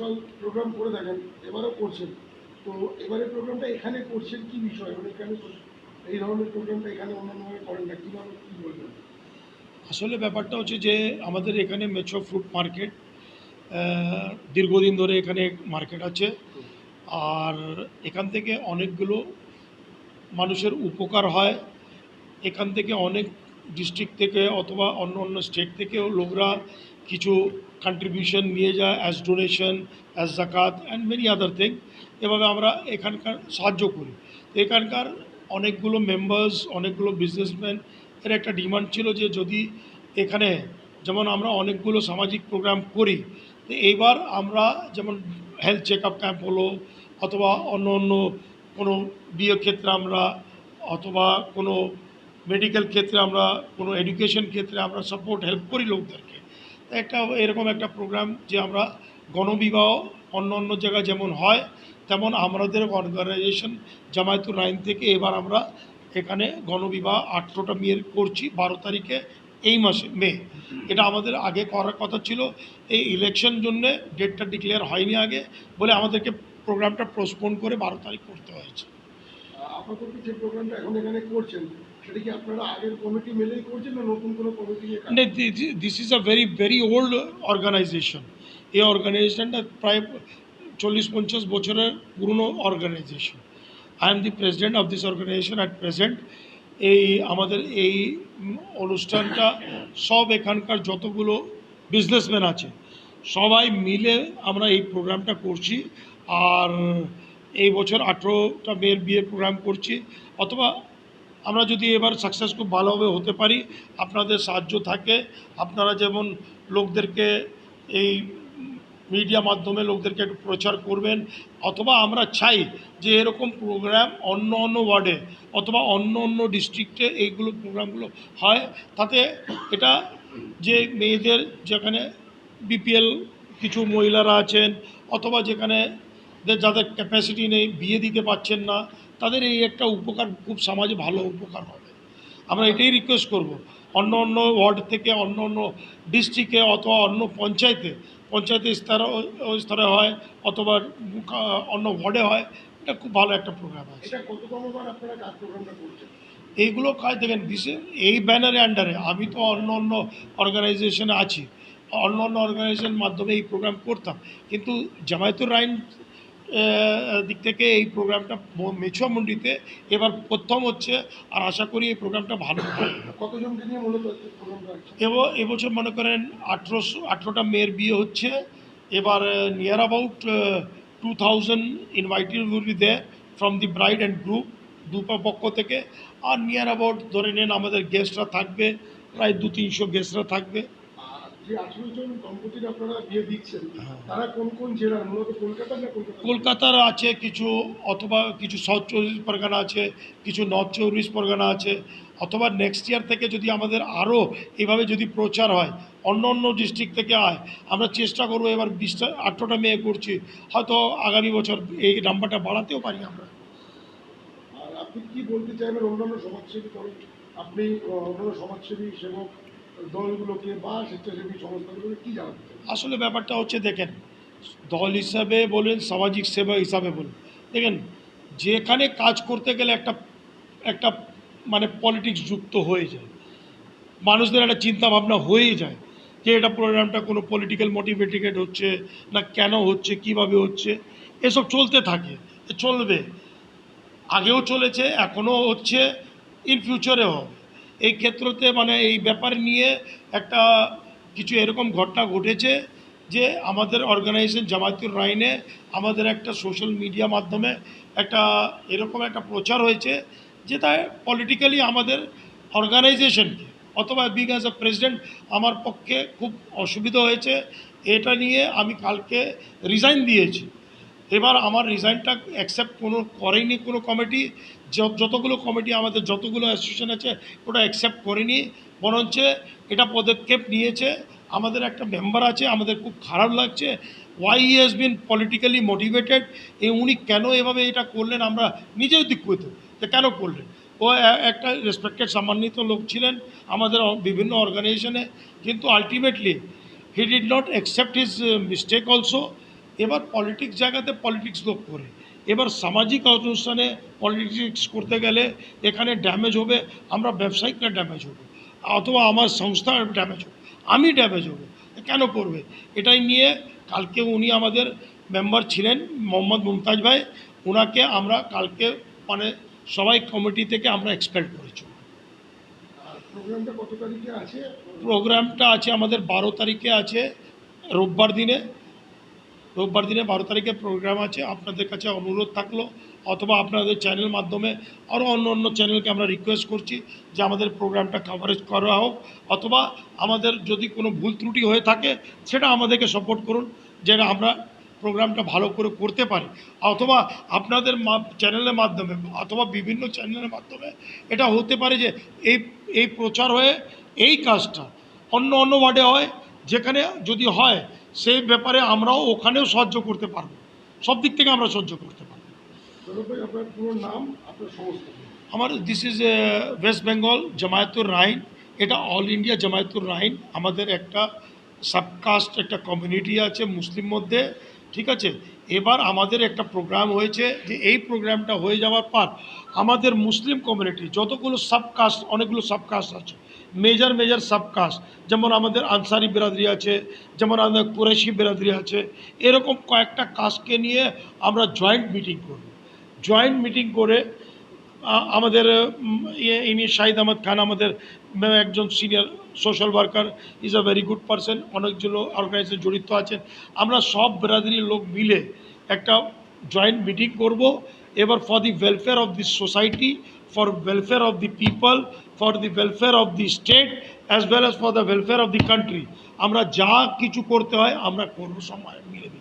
Social programme করে থাকেন, এবারও করছেন। তো এবারে প্রোগ্রামটা এখানে করছেন কি বিষয়? মানে এখানে এই ধরনের প্রোগ্রামটা এখানে অন্যান্যভাবে করেন না, কীভাবে কী বলবেন? আসলে ব্যাপারটা হচ্ছে যে আমাদের এখানে মেচো ফ্রুট মার্কেট দীর্ঘদিন ধরে এখানে মার্কেট আছে। আর এখান থেকে অনেকগুলো মানুষের উপকার হয়। এখান থেকে অনেক ডিস্ট্রিক্ট থেকে অথবা অন্য অন্য স্টেট থেকেও লোকরা কিছু কন্ট্রিবিউশন নিয়ে যায় as donation as zakat and many other thing এভাবে আমরা এখানকার সাহায্য করি। এখানকার অনেকগুলো মেম্বার্স অনেকগুলো বিজনেসম্যান এর একটা ডিমান্ড ছিল যে যদি এখানে যেমন আমরা অনেকগুলো সামাজিক প্রোগ্রাম করি, তো এইবার আমরা যেমন হেলথ চেক আপ ক্যাম্প হলো, অথবা অন্য অন্য কোনো বিয়ে ক্ষেত্রে আমরা, অথবা কোনো মেডিকেল ক্ষেত্রে আমরা, কোনো এডুকেশন ক্ষেত্রে আমরা সাপোর্ট হেল্প করি লোকদেরকে। একটা এরকম একটা প্রোগ্রাম যে আমরা গণবিবাহ অন্য অন্য জায়গায় যেমন হয়, তেমন আমাদের অর্গানাইজেশন জামায়াতুর রাইন থেকে এবার আমরা এখানে গণবিবাহ আঠেরোটা মেয়ের করছি বারো তারিখে এই মাসে, মে। এটা আমাদের আগে করার কথা ছিল। এই ইলেকশন জন্যে ডেটটা ডিক্লেয়ার হয়নি আগে বলে আমাদেরকে প্রোগ্রামটা পোস্টপোন করে বারো তারিখ করতে হয়েছে। আপাতত যে প্রোগ্রামটা এখন এখানে করছেন কি আপনারা আগের কমিটি মিলেই না নতুন কোনো committee this is a very very old organization এই অর্গানাইজেশনটা প্রায় চল্লিশ পঞ্চাশ বছরের পুরনো organization I am the president of this organization at present এই আমাদের এই অনুষ্ঠানটা সব এখানকার যতগুলো বিজনেসম্যান আছে, সবাই মিলে আমরা এই প্রোগ্রামটা করছি। আর এই বছর আঠেরোটা মেয়ের বিয়ের প্রোগ্রাম করছি, অথবা আমরা যদি এবার সাকসেস খুব ভালোভাবে হতে পারি, আপনাদের সাহায্য থাকে। আপনারা যেমন লোকদেরকে এই মিডিয়া মাধ্যমে লোকদেরকে একটু প্রচার করবেন, অথবা আমরা চাই যে এরকম প্রোগ্রাম অন্য অন্য ওয়ার্ডে অথবা অন্য অন্য ডিস্ট্রিক্টে এইগুলো প্রোগ্রামগুলো হয়, তাতে এটা যে মেয়েদের যেখানে বিপিএল কিছু মহিলারা আছেন, অথবা যেখানে যাদের ক্যাপাসিটি নেই, বিয়ে দিতে পারছেন না তাদের এই একটা উপকার খুব সমাজে ভালো উপকার হবে। আমরা এটাই রিকোয়েস্ট করব। অন্য অন্য ওয়ার্ড থেকে অন্য অন্য ডিস্ট্রিক্টে অথবা অন্য পঞ্চায়েতে পঞ্চায়েত স্তরে স্তরে হয় অথবা অন্য ওয়ার্ডে হয় এটা খুব ভালো একটা প্রোগ্রাম আছে। এইগুলো কাজ দেখেন দিছে এই ব্যানারে আন্ডারে আমি তো অন্য অন্য অর্গানাইজেশনে আছি। অন্য অন্য অর্গানাইজেশন মাধ্যমে এই প্রোগ্রাম করতাম। কিন্তু জামায়াতুর রাইন দিক থেকে এই প্রোগ্রামটা মেছুয়া মন্ডিতে। এবার প্রথম হচ্ছে আর আশা করি এই প্রোগ্রামটা ভালো কতজনকে নিয়ে মূলত প্রোগ্রামটা এবছর মনে করেন আঠেরোশো আঠেরোটা মেয়ের বিয়ে হচ্ছে। এবার near about two thousand invited will be there from the bride and group দুপা পক্ষ থেকে। আর নিয়ার অ্যাবাউট ধরে নেন আমাদের গেস্টরা থাকবে প্রায় দু তিনশো গেস্টরা থাকবে। যে আঠেরো জন দম্পতির আপনারা বিয়ে দিচ্ছেন হ্যাঁ। তারা কোন কোন জেলার? মূলত কলকাতা না কলকাতা কলকাতার আছে কিছু অথবা কিছু সাউথ চব্বিশ পরগনা আছে কিছু নর্থ চব্বিশ পরগনা আছে অথবা নেক্সট ইয়ার থেকে যদি আমাদের আরও এইভাবে যদি প্রচার হয় অন্য অন্য ডিস্ট্রিক্ট থেকে হয় আমরা চেষ্টা করব এবার বিশটা আঠেরোটা মেয়ে করছি হয়তো আগামী বছর এই নাম্বারটা বাড়াতেও পারি আমরা। আর আপনি কি বলতে চাইবেন অন্যান্য সমাজসেবী? আপনি অন্যান্য সমাজসেবী সেবক দলগুলোকে বা স্বেচ্ছাসেবী সংস্থাগুলোকে কি জানাতে আসলে ব্যাপারটা হচ্ছে, দেখেন, দল হিসাবে বলেন, সামাজিক সেবা হিসাবে বলুন, দেখেন, যেখানে কাজ করতে গেলে একটা একটা মানে পলিটিক্স যুক্ত হয়ে যায়। মানুষদের একটা চিন্তা ভাবনা হয়েই যায় যে এটা প্রোগ্রামটা কোনো পলিটিক্যাল মোটিভেটেড হচ্ছে না কেন হচ্ছে, কীভাবে হচ্ছে, এসব চলতে থাকে চলবে। আগেও চলেছে, এখনও হচ্ছে ইন ফিউচারেও হবে। এই ক্ষেত্রতে মানে এই ব্যাপার নিয়ে একটা কিছু এরকম ঘটনা ঘটেছে যে আমাদের অর্গানাইজেশন জামায়াতুর রাইনে আমাদের একটা সোশ্যাল মিডিয়া মাধ্যমে একটা এরকম একটা প্রচার হয়েছে যে তাই পলিটিক্যালি আমাদের অর্গানাইজেশনকে অথবা বিং অ্যাজ এ প্রেসিডেন্ট আমার পক্ষে খুব অসুবিধা হয়েছে। এটা নিয়ে আমি কালকে রিজাইন দিয়েছি। এবার আমার রিজাইনটা অ্যাকসেপ্ট কোনো করেনি কোনো কমিটি যতগুলো কমিটি আমাদের যতগুলো অ্যাসোসিয়েশন আছে, ওটা অ্যাকসেপ্ট করেনি। বরঞ্চ এটা পদক্ষেপ নিয়েছে। আমাদের একটা মেম্বার আছে, আমাদের খুব খারাপ লাগছে। Why he has been politically motivated এ উনি কেন এভাবে এটা করলেন? আমরা নিজেও দিক্ষিত যে কেন করলেন? ও একটা রেসপেক্টেড সম্মানিত লোক ছিলেন আমাদের বিভিন্ন অর্গানাইজেশনে কিন্তু ultimately he did not accept his mistake also এবার পলিটিক্স জায়গাতে পলিটিক্স লোক করে। এবার সামাজিক অনুষ্ঠানে পলিটিক্স করতে গেলে এখানে ড্যামেজ হবে আমরা ব্যবসায়িকরা ড্যামেজ হবে অথবা আমার সংস্থা ড্যামেজ হবে আমি ড্যামেজ হব কেন করবে? এটাই নিয়ে কালকে উনি আমাদের মেম্বার ছিলেন মোহাম্মদ মুমতাজ ভাই ওনাকে আমরা কালকে মানে সবাই কমিটি থেকে আমরা এক্সপেক্ট করেছি। প্রোগ্রামটা কত তারিখে আছে? প্রোগ্রামটা আছে আমাদের বারো তারিখে আছে রোববার দিনে। রোববার দিনে বারো তারিখে প্রোগ্রাম আছে। আপনাদের কাছে অনুরোধ থাকল, অথবা আপনাদের চ্যানেল মাধ্যমে আরও অন্য অন্য চ্যানেলকে আমরা রিকোয়েস্ট করছি যে আমাদের প্রোগ্রামটা কাভারেজ করা হোক, অথবা আমাদের যদি কোনো ভুল ত্রুটি হয়ে থাকে, সেটা আমাদেরকে সাপোর্ট করুন, যেন আমরা প্রোগ্রামটা ভালো করে করতে পারি। অথবা আপনাদের চ্যানেলের মাধ্যমে, অথবা বিভিন্ন চ্যানেলের মাধ্যমে এটা হতে পারে যে, এই এই প্রচার হয়ে এই কাজটা অন্য অন্য ওয়ার্ডে হয়, যেখানে যদি হয় সেই ব্যাপারে আমরাও ওখানেও সহ্য করতে পারব। সব দিক থেকে আমরা সহ্য করতে পারব। আপনার পুরো নাম আমার this is West Bengal Jamiatur Rayeen এটা অল ইন্ডিয়া জামায়াতুর রাইন আমাদের একটা সাবকাস্ট একটা কমিউনিটি আছে মুসলিম মধ্যে। ঠিক আছে? এবার আমাদের একটা প্রোগ্রাম হয়েছে যে এই প্রোগ্রামটা হয়ে যাওয়ার পর আমাদের মুসলিম কমিউনিটি যতগুলো সাবকাস্ট অনেকগুলো সাবকাস্ট আছে। মেজর মেজর সাবকাস্ট যেমন আমাদের আনসারি বিরাদরি আছে, যেমন আমাদের কুরেশি বিরাদরি আছে, এরকম কয়েকটা কাস্টকে নিয়ে আমরা জয়েন্ট মিটিং করব। জয়েন্ট মিটিং করে আমাদের ইয়ে ইনি শাহিদ আহমদ খান, আমাদের একজন senior social worker is a very good person অনেকগুলো অর্গানাইজেশন জড়িত আছেন। আমরা সব ব্রাদারির লোক মিলে একটা জয়েন্ট মিটিং করব, এবার for the welfare of the society for welfare of the people for the welfare of the state as well as for the welfare of the country আমরা যা কিছু করতে হয়, আমরা করব সময় মিলে।